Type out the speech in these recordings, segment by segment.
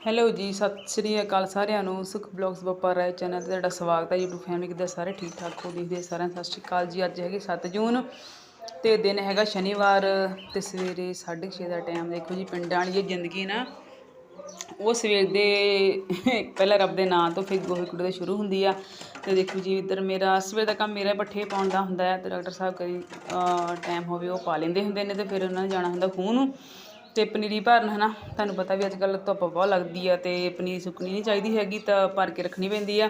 Hello ਜੀ, ਸਤਿ ਸ੍ਰੀ ਅਕਾਲ ਸਾਰਿਆਂ ਨੂੰ। ਸੁਖ ਬਲੌਗਸ ਬੱਪਾ ਰਾਏ ਚੈਨਲ ਤੇ ਤੁਹਾਡਾ ਸਵਾਗਤ ਹੈ। YouTube ਫੈਮਿਲੀ ਕਿੱਦਾਂ ਸਾਰੇ ਠੀਕ ਠਾਕ ਹੋ ਦੇਖਦੇ ਸਾਰਿਆਂ ਸਤਿ ਸ੍ਰੀ ਅਕਾਲ ਜੀ। ਅੱਜ ਹੈਗੀ 7 ਜੂਨ ਤੇ ਦਿਨ ਹੈਗਾ ਸ਼ਨੀਵਾਰ ਤੇ ਸਵੇਰੇ 6:30 ਦਾ ਟਾਈਮ ਦੇਖੋ ਜੀ, ਪਿੰਡਾਂ ਵਾਲੀ ਇਹ ਜ਼ਿੰਦਗੀ ਨਾ, ਉਹ ਸਵੇਰ ਦੇ ਪਹਿਲਾਂ ਰੱਬ ਦੇ ਨਾਂ ਤੋਂ ਫਿਰ ਗੋਹੇ ਕੁੱਟੇ ਤੋਂ ਸ਼ੁਰੂ ਹੁੰਦੀ ਆ। ਤੇ ਦੇਖੋ ਜੀ, ਇੱਧਰ ਮੇਰਾ, ਸਵੇਰ ਦਾ ਕੰਮ ਮੇਰਾ ਪੱਠੇ ਪਾਉਣ ਦਾ ਹੁੰਦਾ ਹੈ ਤੇ ਡਾਕਟਰ ਸਾਹਿਬ ਕਰੀ ਟਾਈਮ ਹੋਵੇ ਉਹ ਪਾ ਲੈਂਦੇ ਹੁੰਦੇ ਨੇ ਤੇ ਫਿਰ ਉਹਨਾਂ ਨੇ ਜਾਣਾ ਹੁੰਦਾ ਖੂਹ ਨੂੰ ਤੇ ਪਨੀਰੀ ਭਰਨ, ਹਨਾ? ਤੁਹਾਨੂੰ ਪਤਾ ਵੀ ਅੱਜ ਕੱਲ੍ਹ ਧੁੱਪ ਬਹੁਤ ਲੱਗਦੀ ਆ ਤੇ ਪਨੀਰੀ ਸੁੱਕਣੀ ਨਹੀਂ ਚਾਹੀਦੀ ਹੈਗੀ, ਤਾਂ ਭਰ ਕੇ ਰੱਖਣੀ ਪੈਂਦੀ ਆ।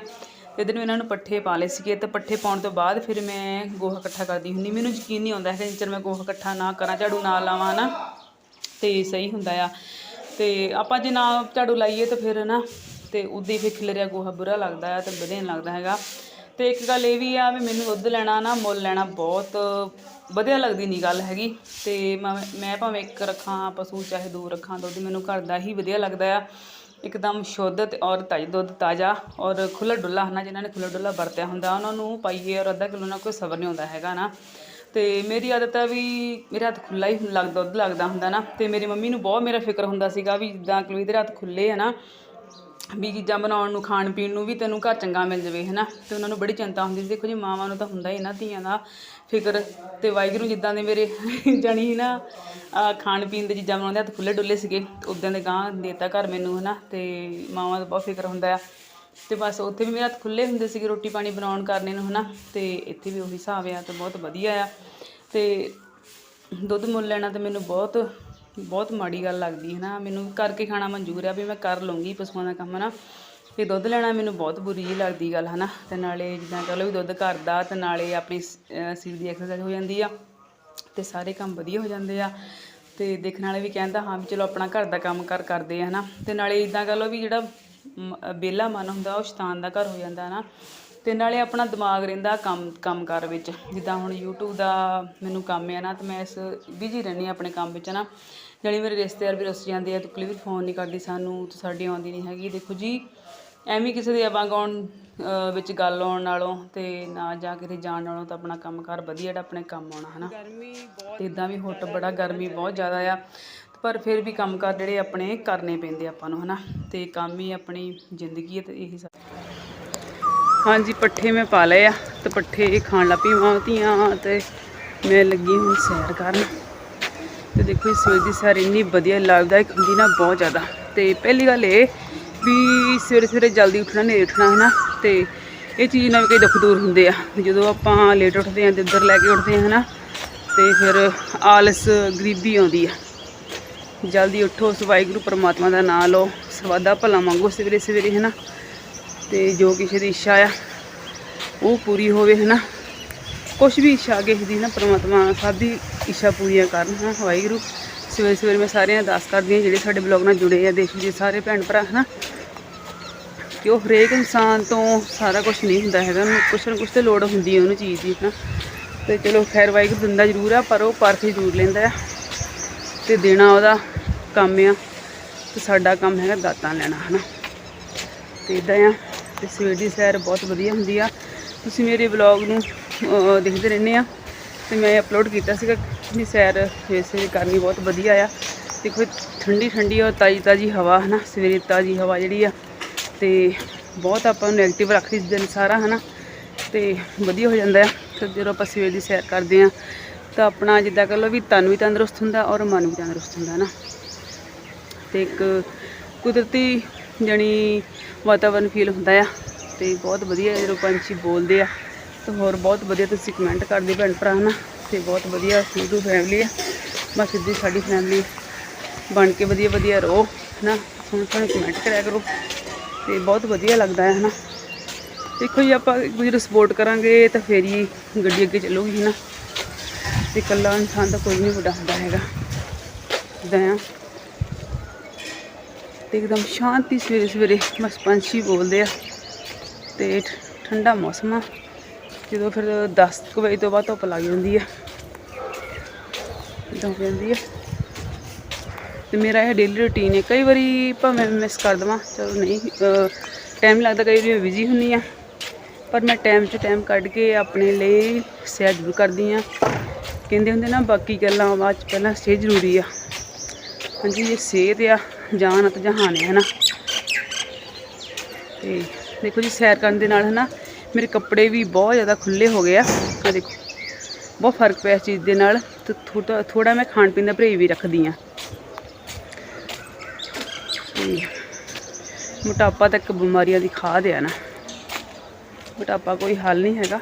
ਤੇ ਇਹਦੇ ਨੂੰ ਇਹਨਾਂ ਨੂੰ ਪੱਠੇ ਪਾ ਲਏ ਸੀਗੇ ਤੇ ਪੱਠੇ ਪਾਉਣ ਤੋਂ ਬਾਅਦ ਫਿਰ ਮੈਂ ਗੋਹਾ ਇਕੱਠਾ ਕਰਦੀ ਹੁੰਦੀ। ਮੈਨੂੰ ਯਕੀਨ ਨਹੀਂ ਆਉਂਦਾ ਹੈਗਾ ਜਿੰਨਾ ਚਿਰ ਮੈਂ ਗੋਹਾ ਇਕੱਠਾ ਨਾ ਕਰਾਂ, ਝਾੜੂ ਨਾ ਲਾਵਾਂ ਨਾ ਤੇ ਸਹੀ ਹੁੰਦਾ ਆ। ਤੇ ਆਪਾਂ ਜੇ ਨਾ ਝਾੜੂ ਲਾਈਏ ਤਾਂ ਫਿਰ ਨਾ ਤੇ ਉਦਾਂ ਹੀ ਫਿਰ ਖਿਲਰਿਆ ਗੋਹਾ ਬੁਰਾ ਲੱਗਦਾ ਆ ਤੇ ਵਧੀਆ ਨਹੀਂ ਲੱਗਦਾ ਹੈਗਾ। ਤੇ ਇੱਕ ਗੱਲ ਇਹ ਵੀ ਆ ਵੀ ਮੈਨੂੰ ਦੁੱਧ ਲੈਣਾ ਨਾ ਮੁੱਲ ਲੈਣਾ ਬਹੁਤ ਵਧੀਆ ਲੱਗਦੀ ਨਹੀਂ ਗੱਲ ਹੈਗੀ। ਤੇ ਮੈਂ ਮੈਂ ਭਾਵੇਂ ਇੱਕ ਰੱਖਾਂ, ਪਸ਼ੂ ਚਾਹੇ ਦੋ ਰੱਖਾਂ, ਦੁੱਧ ਮੈਨੂੰ ਘਰ ਦਾ ਹੀ ਵਧੀਆ ਲੱਗਦਾ ਆ। ਇੱਕਦਮ ਸ਼ੁੱਧ ਤੇ ਔਰ ਤਾਜ਼ਾ, ਦੁੱਧ ਤਾਜ਼ਾ ਔਰ ਖੁੱਲਾ ਡੁੱਲਾ ਹਨਾ, ਜਿਨ੍ਹਾਂ ਨੇ ਖੁੱਲ੍ਹਾ ਡੁੱਲਾ ਵਰਤਿਆ ਹੁੰਦਾ, ਉਹਨਾਂ ਨੂੰ ਪਾਈਏ ਔਰ ਅੱਧਾ ਕਿਲੋ ਨਾਲ ਕੋਈ ਸਬਰ ਨਹੀਂ ਹੁੰਦਾ ਹੈਗਾ ਨਾ। ਤੇ ਮੇਰੀ ਆਦਤ ਆ ਵੀ ਮੇਰਾ ਹੱਥ ਖੁੱਲਾ ਹੀ ਲੱਗਦਾ ਦੁੱਧ ਲੱਗਦਾ ਹੁੰਦਾ ਨਾ। ਤੇ ਮੇਰੀ ਮੰਮੀ ਨੂੰ ਬਹੁਤ ਮੇਰਾ ਫਿਕਰ ਹੁੰਦਾ ਸੀਗਾ ਵੀ ਜਿੱਦਾਂ ਕੁਲਵੀਰ ਦੇ ਹੱਥ ਖੁੱਲੇ ਆ ਨਾ ਵੀ ਚੀਜ਼ਾਂ ਬਣਾਉਣ ਨੂੰ, ਖਾਣ ਪੀਣ ਨੂੰ ਵੀ ਤੈਨੂੰ ਘਰ ਚੰਗਾ ਮਿਲ ਜਾਵੇ ਹੈ ਨਾ ਅਤੇ ਉਹਨਾਂ ਨੂੰ ਬੜੀ ਚਿੰਤਾ ਹੁੰਦੀ ਸੀ। ਦੇਖੋ ਜੀ, ਮਾਵਾਂ ਨੂੰ ਤਾਂ ਹੁੰਦਾ ਹੀ ਨਾ, ਧੀਆਂ ਦਾ ਫਿਕਰ। ਅਤੇ ਵਾਹਿਗੁਰੂ ਜਿੱਦਾਂ ਦੇ ਮੇਰੇ ਜਾਣੀ ਨਾ ਖਾਣ ਪੀਣ ਦੀ ਚੀਜ਼ਾਂ ਬਣਾਉਂਦੇ, ਹੱਥ ਖੁੱਲੇ ਡੁੱਲੇ ਸੀਗੇ। ਉਦਾਂ ਦੇ ਗਾਂ ਦੇਤਾ ਘਰ ਮੈਨੂੰ ਹੈ ਨਾ ਅਤੇ ਮਾਵਾਂ ਦਾ ਬਹੁਤ ਫਿਕਰ ਹੁੰਦਾ ਆ। ਤੇ ਬਸ ਉੱਥੇ ਵੀ ਮੇਰੇ ਹੱਥ ਖੁੱਲੇ ਹੁੰਦੇ ਸੀਗੇ ਰੋਟੀ ਪਾਣੀ ਬਣਾਉਣ ਕਰਨੇ ਨੂੰ ਨਾ ਅਤੇ ਇੱਥੇ ਵੀ ਉਹੀ ਹਿਸਾਬ ਆ ਤੇ ਬਹੁਤ ਵਧੀਆ ਆ। ਅਤੇ ਦੁੱਧ ਮੁੱਲ ਲੈਣਾ ਤਾਂ ਮੈਨੂੰ ਬਹੁਤ ਬਹੁਤ ਮਾੜੀ ਗੱਲ ਲੱਗਦੀ ਹੈ ਨਾ। ਮੈਨੂੰ ਕਰਕੇ ਖਾਣਾ ਮਨਜ਼ੂਰ ਆ ਵੀ ਮੈਂ ਕਰ ਲਵਾਂਗੀ ਪਸ਼ੂਆਂ ਦਾ ਕੰਮ ਨਾ। ਤੇ ਦੁੱਧ ਲੈਣਾ ਮੈਨੂੰ ਬਹੁਤ ਬੁਰੀ ਜਿਹੀ ਲੱਗਦੀ ਗੱਲ, ਹਨਾ। ਤੇ ਨਾਲੇ ਜਿੱਦਾਂ ਕਹ ਲਓ ਵੀ ਦੁੱਧ ਘਰ ਦਾ ਤੇ ਨਾਲੇ ਆਪਣੀ ਸਰੀਰ ਦੀ ਐਕਸਰਸਾਈਜ਼ ਹੋ ਜਾਂਦੀ ਆ ਤੇ ਸਾਰੇ ਕੰਮ ਵਧੀਆ ਹੋ ਜਾਂਦੇ ਆ। ਤੇ ਦੇਖਣ ਵਾਲੇ ਵੀ ਕਹਿੰਦਾ ਹਾਂ ਵੀ ਚਲੋ ਆਪਣਾ ਘਰ ਦਾ ਕੰਮ ਕਰ ਕਰਦੇ ਆ, ਹਨਾ। ਤੇ ਨਾਲੇ ਇਦਾਂ ਕਹ ਲਓ ਵੀ ਜਿਹੜਾ ਬੇਲਾ ਮਨ ਹੁੰਦਾ ਉਹ ਸ਼ੈਤਾਨ ਦਾ ਘਰ ਹੋ ਜਾਂਦਾ ਨਾ ਤੇ ਨਾਲੇ ਆਪਣਾ ਦਿਮਾਗ ਰਹਿੰਦਾ ਕੰਮ ਕੰਮਕਾਰ ਵਿੱਚ। ਜਿੱਦਾਂ ਹੁਣ YouTube ਦਾ ਮੈਨੂੰ ਕੰਮ ਆ ਨਾ ਤੇ ਮੈਂ ਇਸ ਬਿਜ਼ੀ ਰਹਿੰਦੀ ਹਾਂ ਆਪਣੇ ਕੰਮ ਵਿੱਚ ਨਾ। ਜਾਣੀ ਮੇਰੇ ਰਿਸ਼ਤੇਦਾਰ ਵੀ ਰੁੱਸ ਜਾਂਦੇ ਆ ਤੂੰ ਵੀ ਫੋਨ ਨਹੀਂ ਕਰਦੀ ਸਾਨੂੰ ਤੂੰ ਸਾਡੀ ਆਉਂਦੀ ਨਹੀਂ ਹੈਗੀ। ਦੇਖੋ ਜੀ ਐਵੇਂ ਕਿਸੇ ਦੇ ਆਵਾਂ ਗਾਉਣ ਅਹ ਵਿੱਚ ਗੱਲ ਆਉਣ ਨਾਲੋਂ ਤੇ ਨਾ ਜਾ ਕਿਤੇ ਜਾਣ ਨਾਲੋਂ ਤਾਂ ਆਪਣਾ ਕੰਮਕਾਰ ਵਧੀਆ ਜਿਹੜਾ ਆਪਣੇ ਕੰਮ ਆਉਣਾ ਹਨਾ। ਤੇ ਇਦਾਂ ਵੀ ਹੁੱਟ ਬੜਾ ਗਰਮੀ ਬਹੁਤ ਜ਼ਿਆਦਾ ਆ। ਪਰ ਫਿਰ ਵੀ ਕੰਮਕਾਰ ਜਿਹੜੇ ਆਪਣੇ ਕਰਨੇ ਪੈਂਦੇ ਆਪਾਂ ਨੂੰ ਹਨਾ। ਤੇ ਕੰਮ ਹੀ ਆਪਣੀ ਜ਼ਿੰਦਗੀ ਹੈ ਤੇ ਇਹੀ ਹਾਂਜੀ, ਪੱਠੇ ਮੈਂ ਪਾ ਲਏ ਆ ਤੇ ਪੱਠੇ ਖਾਣ ਲੱਗ ਪਈ ਮਾਂ ਧੀਆਂ ਤੇ ਮੈਂ ਲੱਗੀ ਹੁਣ ਸੈਰ ਕਰਨ। ਤੇ ਦੇਖੋ ਇਹ ਸਵੇਰ ਦੀ ਸੈਰ ਇੰਨੀ ਵਧੀਆ ਲਾਭਦਾਇਕ ਹੁੰਦੀ ਨਾ ਬਹੁਤ ਜ਼ਿਆਦਾ। ਤੇ ਪਹਿਲੀ ਗੱਲ ਇਹ ਵੀ ਸਵੇਰੇ ਸਵੇਰੇ ਜਲਦੀ ਉੱਠਣਾ ਨਹੀਂ ਉੱਠਣਾ ਹੈ ਨਾ ਤੇ ਇਹ ਚੀਜ਼ ਨਾਲ ਵੀ ਕਈ ਦੁੱਖ ਦੂਰ ਹੁੰਦੇ ਆ। ਜਦੋਂ ਆਪਾਂ ਲੇਟ ਉੱਠਦੇ ਆ ਤੇ ਇੱਧਰ ਲੈ ਕੇ ਉੱਠਦੇ ਆ ਹਨਾ? ਤੇ ਫਿਰ ਆਲਸ, ਗਰੀਬੀ ਆਉਂਦੀ ਆ। ਜਲਦੀ ਉੱਠੋ ਉਸ ਵਾਹਿਗੁਰੂ ਪਰਮਾਤਮਾ ਦਾ ਨਾਮ ਲਓ, ਸਵਾਦਾ ਭਲਾ ਮੰਗੋ ਸਵੇਰੇ ਸਵੇਰੇ ਹੈ ਨਾ ਤੇ ਜੋ ਕਿਸੇ ਦੀ ਇੱਛਾ ਆ, ਉਹ ਪੂਰੀ ਹੋਵੇ ਹੈ ਨਾ ਕੁਛ ਵੀ ਇੱਛਾ ਕਿਸੇ ਦੀ ਨਾ ਪਰਮਾਤਮਾ ਸਭ ਦੀ ਇੱਛਾ ਪੂਰੀਆਂ ਕਰਨ ਹਾਂ ਵਾਹਿਗੁਰੂ। ਸਵੇਰੇ ਸਵੇਰੇ ਮੈਂ ਸਾਰਿਆਂ ਅਰਦਾਸ ਕਰਦੀ ਹਾਂ, ਜਿਹੜੇ ਸਾਡੇ ਬਲੌਗ ਨਾਲ ਜੁੜੇ ਆ, ਦੇਸ਼ ਦੇ ਸਾਰੇ ਭੈਣ ਭਰਾ, ਹਨਾ? ਕਿ ਉਹ ਹਰੇਕ ਇਨਸਾਨ ਤੋਂ ਸਾਰਾ ਕੁਝ ਨਹੀਂ ਹੁੰਦਾ ਹੈਗਾ, ਉਹਨੂੰ ਕੁਛ ਨਾ ਕੁਛ ਤੇ ਲੋੜ ਹੁੰਦੀ ਹੈ ਉਹਨੂੰ ਚੀਜ਼ ਦੀ, ਹਨਾ? ਤੇ ਚਲੋ ਖੈਰ, ਵਾਹਿਗੁਰੂ ਦਿੰਦਾ ਜ਼ਰੂਰ ਆ, ਪਰ ਉਹ ਪਰਖ ਜ਼ਰੂਰ ਲੈਂਦਾ ਆ। ਤੇ ਦੇਣਾ ਉਹਦਾ ਕੰਮ ਆ, ਤੇ ਸਾਡਾ ਕੰਮ ਹੈਗਾ ਦਾਤਾਂ ਲੈਣਾ, ਹਨਾ? ਤੇ ਇਦਾਂ ਆ। ਤੇ ਸਵੇਰ ਦੀ ਸੈਰ ਬਹੁਤ ਵਧੀਆ ਹੁੰਦੀ ਆ। ਤੁਸੀਂ ਮੇਰੇ ਵਲੌਗ ਨੂੰ ਦੇਖਦੇ ਰਹਿੰਦੇ ਆ। ਤੇ ਮੈਂ ਅਪਲੋਡ ਕੀਤਾ ਸੀਗਾ ਵੀ ਸੈਰ ਵੈਸੇ ਕਰਨੀ ਬਹੁਤ ਵਧੀਆ ਆ। ਦੇਖੋ, ਠੰਡੀ ਠੰਡੀ ਔਰ ਤਾਜੀ ਤਾਜੀ ਹਵਾ, ਹਨਾ? ਸਵੇਰੇ ਤਾਜੀ ਹਵਾ ਜਿਹੜੀ ਆ। ਤੇ ਬਹੁਤ ਆਪਾਂ ਨੂੰ ਨੈਗੇਟਿਵ ਰੱਖਦੀ ਇਸ ਦਿਨ ਸਾਰਾ, ਹਨਾ? ਤੇ ਵਧੀਆ ਹੋ ਜਾਂਦਾ ਆ। ਤੇ ਜਦੋਂ ਆਪਾਂ ਸਵੇਰ ਦੀ ਸੈਰ ਕਰਦੇ ਆ, ਤਾਂ ਆਪਣਾ ਜਿੱਦਾਂ ਕਹ ਲਓ ਵੀ ਤਨ ਵੀ ਤੰਦਰੁਸਤ ਹੁੰਦਾ ਔਰ ਮਨ ਵੀ ਤੰਦਰੁਸਤ ਹੁੰਦਾ ਨਾ ਤੇ ਇੱਕ ਕੁਦਰਤੀ ਜਣੀ ਵਾਤਾਵਰਨ ਫੀਲ ਹੁੰਦਾ ਆ ਤੇ ਬਹੁਤ ਵਧੀਆ ਜਦੋਂ ਪੰਛੀ ਬੋਲਦੇ ਆ। ਤੇ ਹੋਰ ਬਹੁਤ ਵਧੀਆ ਤੁਸੀਂ ਕਮੈਂਟ ਕਰਦੇ ਭੈਣ ਭਰਾ ਨਾ ਤੇ ਬਹੁਤ ਵਧੀਆ ਸਿੱਧੂ ਫੈਮਿਲੀ ਆ। ਬਸ ਸਿੱਧੀ ਸਾਡੀ ਫੈਮਿਲੀ ਬਣ ਕੇ ਵਧੀਆ ਵਧੀਆ ਰਹੋ ਹਨਾ ਸੋਹਣੇ ਸੋਹਣੇ ਕਮੈਂਟ ਕਰਿਆ ਕਰੋ। ਤੇ ਬਹੁਤ ਵਧੀਆ ਲੱਗਦਾ ਹੈ ਹਨਾ। ਦੇਖੋ ਜੀ, ਆਪਾਂ ਇੱਕ ਸਪੋਰਟ ਕਰਾਂਗੇ ਤਾਂ ਫੇਰ ਹੀ ਗੱਡੀ ਅੱਗੇ ਚੱਲੂਗੀ ਹਨਾ। ਤੇ ਇਕੱਲਾ ਇਨਸਾਨ ਤਾਂ ਕੋਈ ਨਹੀਂ ਵੱਡਾ ਹੁੰਦਾ ਹੈਗਾ। ਇੱਦਾਂ ਆ। ਤੇ ਇੱਕਦਮ ਸ਼ਾਂਤੀ ਸਵੇਰੇ ਸਵੇਰੇ ਬਸ ਪੰਛੀ ਬੋਲਦੇ ਆ ਤੇ ਠੰਡਾ ਮੌਸਮ ਆ। ਜਦੋਂ ਫਿਰ 10 ਕੁ ਵਜੇ ਤੋਂ ਬਾਅਦ ਧੁੱਪ ਲੱਗ ਜਾਂਦੀ ਆ। ਇਦਾਂ ਹੋ ਜਾਂਦੀ ਆ। ਤੇ ਮੇਰਾ ਇਹ ਡੇਲੀ ਰੁਟੀਨ ਹੈ। ਕਈ ਵਾਰੀ ਭਾਵੇਂ ਮਿਸ ਕਰ ਦਵਾਂ, ਚਲੋ ਨਹੀਂ ਟਾਈਮ ਲੱਗਦਾ, ਕਈ ਵਾਰੀ ਬਿਜ਼ੀ ਹੁੰਨੀ ਆ ਪਰ ਮੈਂ ਟਾਈਮ 'ਚ ਟਾਈਮ ਕੱਢ ਕੇ ਆਪਣੇ ਲਈ ਸੈਰ ਜ਼ਰੂਰ ਕਰਦੀ ਆ ਕਹਿੰਦੇ ਹੁੰਦੇ ਨਾ, ਬਾਕੀ ਗੱਲਾਂ ਬਾਅਦ 'ਚ ਪਹਿਲਾਂ ਸਿਹਤ ਜ਼ਰੂਰੀ ਆ। ਹਾਂਜੀ, ਇਹ ਸਿਹਤ ਆ। ਜਾਨ ਅਤੇ ਜਹਾਨ ਹੈ ਹਨਾ? ਤੇ ਦੇਖੋ ਜੀ, ਸੈਰ ਕਰਨ ਦੇ ਨਾਲ, ਹਨਾ, ਮੇਰੇ ਕੱਪੜੇ ਵੀ ਬਹੁਤ ਜ਼ਿਆਦਾ ਖੁੱਲੇ ਹੋ ਗਏ ਆ। ਆ ਦੇਖੋ, ਬਹੁਤ ਫ਼ਰਕ ਪਿਆ ਇਸ ਚੀਜ਼ ਦੇ ਨਾਲ। ਤੇ ਥੋੜਾ ਥੋੜਾ ਮੈਂ ਖਾਣ ਪੀਣ ਦਾ ਪਰਹੇਜ਼ ਵੀ ਰੱਖਦੀ ਆ। ਤੇ ਮੋਟਾਪਾ ਤਾਂ ਇੱਕ ਬਿਮਾਰੀਆਂ ਦੀ ਖਾਦ ਆ ਨਾ ਮੋਟਾਪਾ ਕੋਈ ਹੱਲ ਨਹੀਂ ਹੈਗਾ।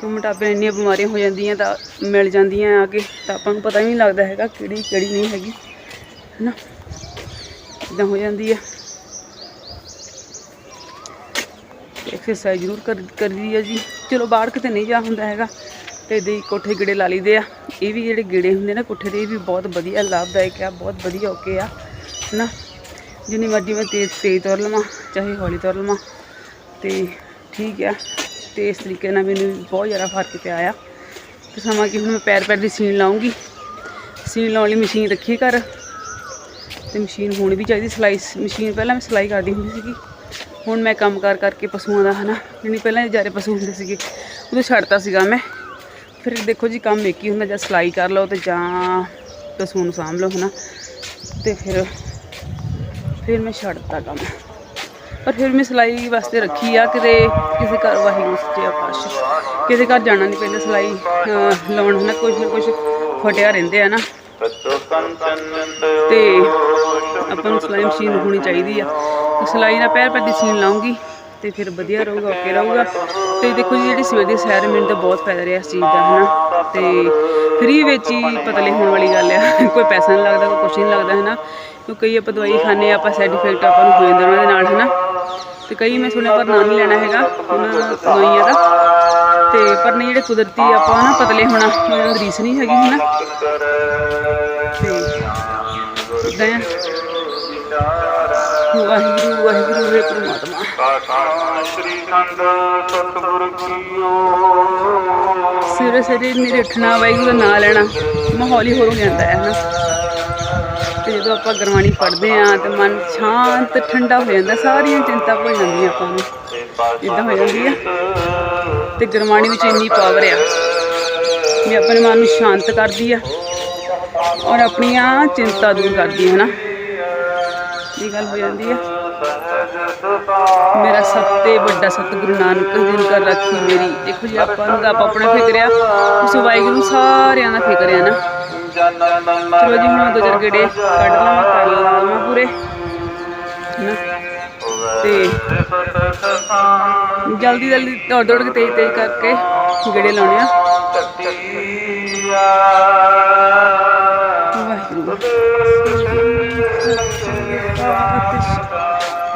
ਕਿ ਮੋਟਾਪੇ ਇੰਨੀਆਂ ਬਿਮਾਰੀਆਂ ਹੋ ਜਾਂਦੀਆਂ ਤਾਂ ਮਿਲ ਜਾਂਦੀਆਂ ਆ ਕੇ, ਤਾਂ ਆਪਾਂ ਨੂੰ ਪਤਾ ਹੀ ਨਹੀਂ ਲੱਗਦਾ ਹੈਗਾ ਕਿਹੜੀ ਕਿਹੜੀ ਨਹੀਂ ਹੈਗੀ, ਹੈਨਾ? ਇਦਾਂ ਹੋ ਜਾਂਦੀ ਆ। ਐਕਸਰਸਾਈਜ਼ ਜ਼ਰੂਰ ਕਰ ਕਰਦੀ ਆ ਜੀ। ਚਲੋ ਬਾਹਰ ਕਿਤੇ ਨਹੀਂ ਜਾ ਹੁੰਦਾ ਹੈਗਾ, ਤੇ ਦੇ ਕੋਠੇ ਗੇੜੇ ਲਾ ਲਈਦੇ ਆ। ਇਹ ਵੀ ਜਿਹੜੇ ਗੇੜੇ ਹੁੰਦੇ ਨਾ ਕੋਠੇ ਦੇ, ਇਹ ਵੀ ਬਹੁਤ ਵਧੀਆ, ਲਾਭਦਾਇਕ ਆ, ਬਹੁਤ ਵਧੀਆ ਓਕੇ ਆ, ਹੈਨਾ। ਜਿੰਨੀ ਮਰਜ਼ੀ ਮੈਂ ਤੇਜ਼ ਤੇਜ਼ ਤੁਰ ਲਵਾਂ, ਚਾਹੇ ਹੌਲੀ ਤੁਰ ਲਵਾਂ, ਤੇ ਠੀਕ ਆ। ਤੇ ਇਸ ਤਰੀਕੇ ਨਾਲ ਮੈਨੂੰ ਬਹੁਤ ਜ਼ਿਆਦਾ ਫ਼ਰਕ ਪਿਆ ਆ। ਤੇ ਸਮਾਂ ਕਿ, ਹੁਣ ਮੈਂ ਪੈਰ ਪੈਰ ਦੀ ਸੀਨ ਲਾਉਂਗੀ। ਸੀਨ ਲਾਉਣ ਲਈ ਮਸ਼ੀਨ ਰੱਖੀ ਘਰ। ਤੇ ਮਸ਼ੀਨ ਹੋਣੀ ਵੀ ਚਾਹੀਦੀ ਸਿਲਾਈ ਮਸ਼ੀਨ ਪਹਿਲਾਂ ਮੈਂ ਸਿਲਾਈ ਕਰਦੀ ਹੁੰਦੀ ਸੀਗੀ। ਹੁਣ ਮੈਂ ਕੰਮ ਕਾਰ ਕਰਕੇ ਪਸ਼ੂਆਂ ਦਾ ਹਨਾ ਜਿਹੜੀ ਪਹਿਲਾਂ ਜਾਰੇ ਪਸ਼ੂ ਹੁੰਦੇ ਸੀਗੇ ਉਦੋਂ ਛੱਡਤਾ ਸੀਗਾ ਮੈਂ। ਫਿਰ ਦੇਖੋ ਜੀ ਕੰਮ ਇੱਕ ਹੀ ਹੁੰਦਾ ਜਾਂ ਸਿਲਾਈ ਕਰ ਲਓ ਤੇ ਜਾਂ ਪਸ਼ੂ ਨੂੰ ਸਾਂਭ ਲਓ ਹਨਾ। ਤੇ ਫਿਰ ਫਿਰ ਮੈਂ ਛੱਡਤਾ ਕੰਮ। ਪਰ ਫਿਰ ਮੈਂ ਸਿਲਾਈ ਵਾਸਤੇ ਰੱਖੀ ਆ ਕਿਤੇ ਕਿਸੇ ਘਰ ਵਾਹਿਗੁਰੂ ਸੱਚੇ ਪਾਤਸ਼ਾਹ ਕਿਸੇ ਘਰ ਜਾਣਾ ਨਹੀਂ ਪੈਂਦਾ ਸਿਲਾਈ ਅਹ, ਲਾਉਣ ਹਨਾ ਕੁਝ ਨਾ ਕੁਝ ਫਟਿਆ ਰਹਿੰਦੇ ਆ ਨਾ। ਤੇ ਆਪਾਂ ਨੂੰ ਸਿਲਾਈ ਮਸ਼ੀਨ ਹੋਣੀ ਚਾਹੀਦੀ ਆ। ਤੇ ਸਿਲਾਈ ਨਾਲ ਪੈਰ ਪੈਰ ਦੀ ਸੀਨ ਲਾਉਂਗੀ ਤੇ ਫਿਰ ਵਧੀਆ ਰਹੂਗਾ, ਓਕੇ ਰਹੂਗਾ। ਤੇ ਦੇਖੋ ਜੀ, ਜਿਹੜੀ ਸਵੇਰ ਦੀ ਸੈਰ ਮੈਨੂੰ ਤਾਂ ਬਹੁਤ ਫਾਇਦਾ ਰਿਹਾ ਇਸ ਚੀਜ਼ ਦਾ, ਹਨਾ। ਤੇ ਫ੍ਰੀ ਵਿੱਚ ਹੀ ਪਤਲੇ ਹੋਣ ਵਾਲੀ ਗੱਲ ਆ। ਕੋਈ ਪੈਸਾ ਨਹੀਂ ਲੱਗਦਾ, ਕੋਈ ਕੁਛ ਨਹੀਂ ਲੱਗਦਾ, ਹਨਾ। ਕਿਉਂਕਿ ਕਈ ਆਪਾਂ ਦਵਾਈ ਖਾਂਦੇ ਆ, ਆਪਾਂ ਸਾਈਡ ਇਫੈਕਟ ਆਪਾਂ ਨੂੰ ਹੋ ਜਾਂਦਾ ਉਹਨਾਂ ਦੇ ਨਾਲ, ਹਨਾ। ਤੇ ਕਈ ਮੈਂ ਸੁਣਿਆ ਪਰ ਨਾਂ ਨਹੀਂ ਲੈਣਾ ਹੈਗਾ, ਉਹਨਾਂ ਦਵਾਈਆਂ ਦਾ। ਤੇ ਪਰ ਨਹੀਂ, ਜਿਹੜੇ ਕੁਦਰਤੀ ਆਪਾਂ ਨਾ ਪਤਲੇ ਹੋਣਾ, ਉਹਨਾਂ ਦੀ ਰੀਸ ਨਹੀਂ ਹੈਗੀ, ਹਨਾ। ਤੇ ਇਦਾਂ ਆ ਵਾਹਿਗੁਰੂ ਵਾਹਿਗੁਰੂ ਵੇ ਪ੍ਰਮਾਤਮਾ। ਸ੍ਰੀ ਖੰਡ ਸਤਿਗੁਰ ਕੀਓ ਸਵੇਰੇ ਸਵੇਰੇ ਨਹੀਂ ਉੱਠਣਾ ਵਾਹਿਗੁਰੂ ਦਾ ਨਾਂ ਲੈਣਾ ਮਾਹੌਲ ਹੋਰ ਹੋ ਜਾਂਦਾ ਹੈ ਹਨਾ ਤੇ ਜਦੋਂ ਆਪਾਂ ਗੁਰਬਾਣੀ ਪੜ੍ਹਦੇ ਆ ਤੇ ਮਨ ਸ਼ਾਂਤ, ਠੰਡਾ ਹੋ ਜਾਂਦਾ, ਸਾਰੀਆਂ ਚਿੰਤਾ ਭੁੱਲ ਜਾਂਦੀਆਂ ਆਪਾਂ ਨੂੰ। ਇਦਾਂ ਹੋ ਜਾਂਦੀ ਆ। ਤੇ ਗੁਰਬਾਣੀ ਵਿੱਚ ਇੰਨੀ ਪਾਵਰ ਆ ਵੀ ਆਪਣੇ ਮਨ ਨੂੰ ਸ਼ਾਂਤ ਕਰਦੀ ਆ। ਔਰ ਆਪਣੀਆਂ ਚਿੰਤਾ ਦੂਰ ਕਰਦੀ ਹੈ ਨਾ। ਇਹ ਗੱਲ ਹੋ ਜਾਂਦੀ ਆ ਮੇਰਾ ਸਭ ਤੋਂ ਵੱਡਾ ਸਤਿਗੁਰੂ ਨਾਨਕ ਦਿਨ ਕਰ ਰੱਖੀ ਮੇਰੀ। ਦੇਖੋ ਜੀ, ਆਪਾਂ ਨੂੰ ਤਾਂ ਆਪਾਂ ਆਪਣਾ ਫਿਕਰ ਆ। ਉਸ ਵਾਹਿਗੁਰੂ ਸਾਰਿਆਂ ਦਾ ਫਿਕਰ ਆ ਨਾ। ਚਲੋ ਜੀ, ਹੁਣ ਦੋ ਚਾਰ ਗੇੜੇ ਕੱਢ ਲਵਾਂ ਕਰ ਲਵਾਂ ਪੂਰੇ। ਹਨਾ? ਤੇ ਜਲਦੀ ਜਲਦੀ ਦੌੜ ਦੌੜ ਕੇ ਤੇਜ਼ ਤੇਜ਼ ਕਰਕੇ ਗੇੜੇ ਲਾਉਣੇ ਆ।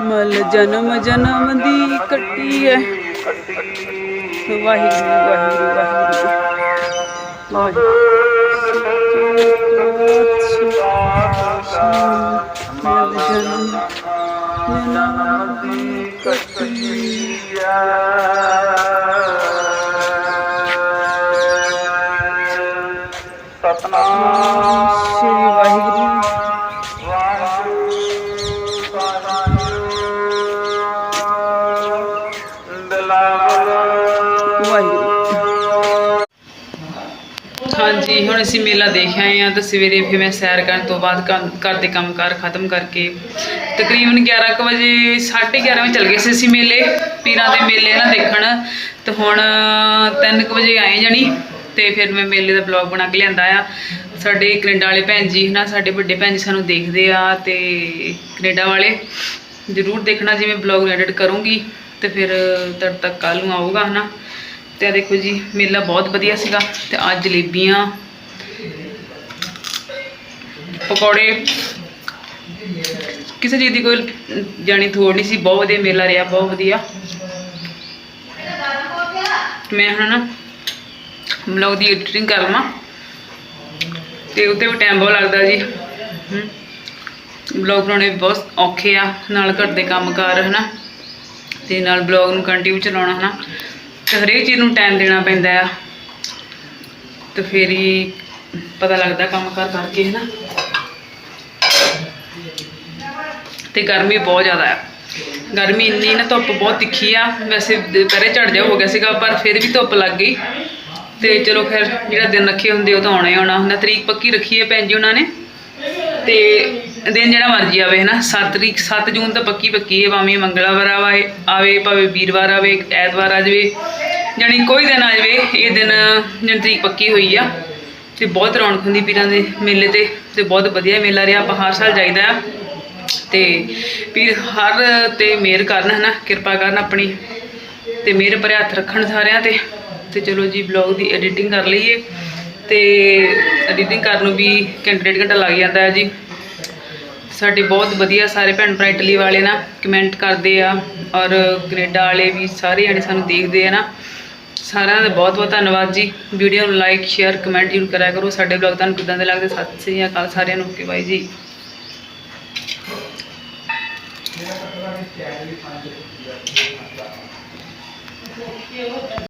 ਮਲ ਜਨਮ ਜਨਮ ਦੀ ਕੱਟੀ ਹੈ ਵਾਹਿਗੁਰੂ ਵਾਹਿਗੁਰੂ ਵਾਹਿਗੁਰੂ ਵਾਹਿਗੁਰੂ। ਮਲ ਜਨਮ ਜਨਮ ਦੀ ਹਾਂਜੀ ਅਸੀਂ ਮੇਲਾ ਦੇਖ ਆਏ ਆ ਤਾਂ ਸਵੇਰੇ ਫਿਰ ਮੈਂ ਸੈਰ ਕਰਨ ਤੋਂ ਬਾਅਦ ਕੰਮ- ਘਰ ਦੇ ਕੰਮਕਾਰ ਖਤਮ ਕਰਕੇ ਤਕਰੀਬਨ 11 ਕੁ ਵਜੇ 11:30 ਵਜੇ ਚਲ ਗਏ ਸੀ ਅਸੀਂ ਮੇਲੇ, ਪੀਰਾਂ ਦੇ ਮੇਲੇ ਨਾ ਦੇਖਣ। ਤੇ ਹੁਣ 3 ਕੁ ਵਜੇ ਆਏ ਜਾਣੀ ਤੇ ਫਿਰ ਮੈਂ ਮੇਲੇ ਦਾ ਬਲੌਗ ਬਣਾ ਕੇ ਲਿਆਂਦਾ ਆ। ਸਾਡੇ ਕੈਨੇਡਾ ਵਾਲੇ ਭੈਣ ਜੀ ਹਨਾ, ਸਾਡੇ ਵੱਡੇ ਭੈਣ ਜੀ ਸਾਨੂੰ ਦੇਖਦੇ ਆ ਤੇ ਕੈਨੇਡਾ ਵਾਲੇ ਜ਼ਰੂਰ ਦੇਖਣਾ ਜਿਵੇਂ ਬਲੌਗ ਐਡਿਟ ਕਰੂੰਗੀ ਤੇ ਫਿਰ ਤਦ ਤੱਕ ਕੱਲ ਨੂੰ ਆਊਗਾ ਹਨਾ। ਤੇ ਆ ਦੇਖੋ ਜੀ, ਮੇਲਾ ਬਹੁਤ ਵਧੀਆ ਸੀਗਾ ਤੇ ਅੱਜ ਜਲੇਬੀਆਂ ਪਕੌੜੇ। ਕਿਸੇ ਚੀਜ਼ ਦੀ ਕੋਈ ਜਾਣੀ ਥੋੜ ਨਹੀਂ ਸੀ, ਬਹੁਤ ਵਧੀਆ ਮੇਲਾ ਰਿਹਾ, ਬਹੁਤ ਵਧੀਆ। ਮੈਂ ਹੁਣ ਨਾ ਬਲੌਗ ਦੀ ਐਡੀਟਿੰਗ ਕਰ ਲਵਾਂ। ਤੇ ਉੱਤੇ ਵੀ ਟਾਈਮ ਬਹੁਤ ਲੱਗਦਾ ਜੀ। ਬਲੌਗ ਬਣਾਉਣੇ ਵੀ ਬਹੁਤ ਔਖੇ ਆ, ਨਾਲ ਘਰ ਦੇ ਕੰਮਕਾਰ, ਹਨਾ। ਤੇ ਨਾਲ ਬਲੌਗ ਨੂੰ ਕੰਟੀਨਿਊ ਚਲਾਉਣਾ, ਹਨਾ। ਤੇ ਹਰੇਕ ਚੀਜ਼ ਨੂੰ ਟਾਈਮ ਦੇਣਾ ਪੈਂਦਾ ਆ। ਤੇ ਫਿਰ ਹੀ ਪਤਾ ਲੱਗਦਾ ਕੰਮ ਕਰ ਕਰਕੇ, ਹਨਾ। ਤੇ ਗਰਮੀ ਬਹੁਤ ਜ਼ਿਆਦਾ ਆ ਗਰਮੀ ਇੰਨੀ ਨਾ ਧੁੱਪ ਬਹੁਤ ਤਿੱਖੀ ਆ। ਵੈਸੇ ਦੁਪਹਿਰੇ ਝੜ ਜਾ ਹੋ ਗਿਆ ਸੀਗਾ, ਪਰ ਫਿਰ ਵੀ ਧੁੱਪ ਲੱਗ ਗਈ। ਤੇ ਚਲੋ ਫਿਰ ਜਿਹੜਾ ਦਿਨ ਰੱਖੇ ਹੁੰਦੇ ਉਹ ਤਾਂ ਆਉਣਾ ਹੀ ਆਉਣਾ। ਹੁੰਦਾ ਤਰੀਕ ਪੱਕੀ ਰੱਖੀ ਹੈ ਭੈਣ ਜੀ ਉਹਨਾਂ ਨੇ। ਤੇ ਦਿਨ ਜਿਹੜਾ ਮਰਜ਼ੀ ਆਵੇ, ਹਨਾ। 7 ਤਰੀਕ 7 ਜੂਨ ਤਾਂ ਪੱਕੀ ਪੱਕੀ ਹੈ। ਭਾਵੇਂ ਮੰਗਲਵਾਰ ਆਵੇ ਆਵੇ, ਭਾਵੇਂ ਵੀਰਵਾਰ ਆਵੇ, ਐਤਵਾਰ ਆ ਜਾਵੇ, ਜਾਣੀ ਕੋਈ ਦਿਨ ਆ ਜਾਵੇ, ਇਹ ਦਿਨ ਜਿਹੜੀ ਤਰੀਕ ਪੱਕੀ ਹੋਈ ਆ। ਤੇ ਬਹੁਤ ਰੌਣਕ ਹੁੰਦੀ ਪੀਰਾਂ ਦੇ ਮੇਲੇ ਤੇ। ਤੇ ਬਹੁਤ ਵਧੀਆ ਮੇਲਾ ਰਿਹਾ। ਆਪਾਂ ਹਰ ਸਾਲ ਜਾਈਦਾ ਆ। ਤੇ ਵੀ ਹਰ ਤੇ ਮਿਹਰ ਕਰਨ, ਹਨਾ, ਕਿਰਪਾ ਕਰਨ ਆਪਣੀ ਤੇ ਮੇਰੇ ਪਰ ਹੱਥ ਰੱਖਣ ਸਾਰਿਆਂ ਤੇ। ਤੇ ਚਲੋ ਜੀ ਬਲੌਗ ਦੀ ਐਡੀਟਿੰਗ ਕਰ ਲਈਏ। ਤੇ ਐਡੀਟਿੰਗ ਕਰਨ ਨੂੰ ਵੀ ਘੰਟੇ ਡੇਢ ਘੰਟਾ ਲੱਗ ਜਾਂਦਾ ਹੈ ਜੀ। ਸਾਡੇ ਬਹੁਤ ਵਧੀਆ ਸਾਰੇ ਭੈਣ ਭਰਾ ਇਟਲੀ ਵਾਲੇ ਨਾ ਕਮੈਂਟ ਕਰਦੇ ਆ ਔਰ ਕੈਨੇਡਾ ਵਾਲੇ ਵੀ ਸਾਰੇ ਜਾਣੇ ਸਾਨੂੰ ਦੇਖਦੇ ਆ ਨਾ। ਸਾਰਿਆਂ ਦਾ ਬਹੁਤ ਬਹੁਤ ਧੰਨਵਾਦ ਜੀ। ਵੀਡੀਓ ਨੂੰ ਲਾਈਕ ਸ਼ੇਅਰ ਕਮੈਂਟ ਜ਼ਰੂਰ ਕਰਿਆ ਕਰੋ। ਸਾਡੇ ਬਲੌਗ ਤੁਹਾਨੂੰ ਕਿਦਾਂ ਦੇ ਲੱਗਦੇ? ਸਤਿ ਸ੍ਰੀ ਅਕਾਲ ਸਾਰਿਆਂ ਨੂੰ। ਓਕੇ ਬਾਈ ਜੀ। able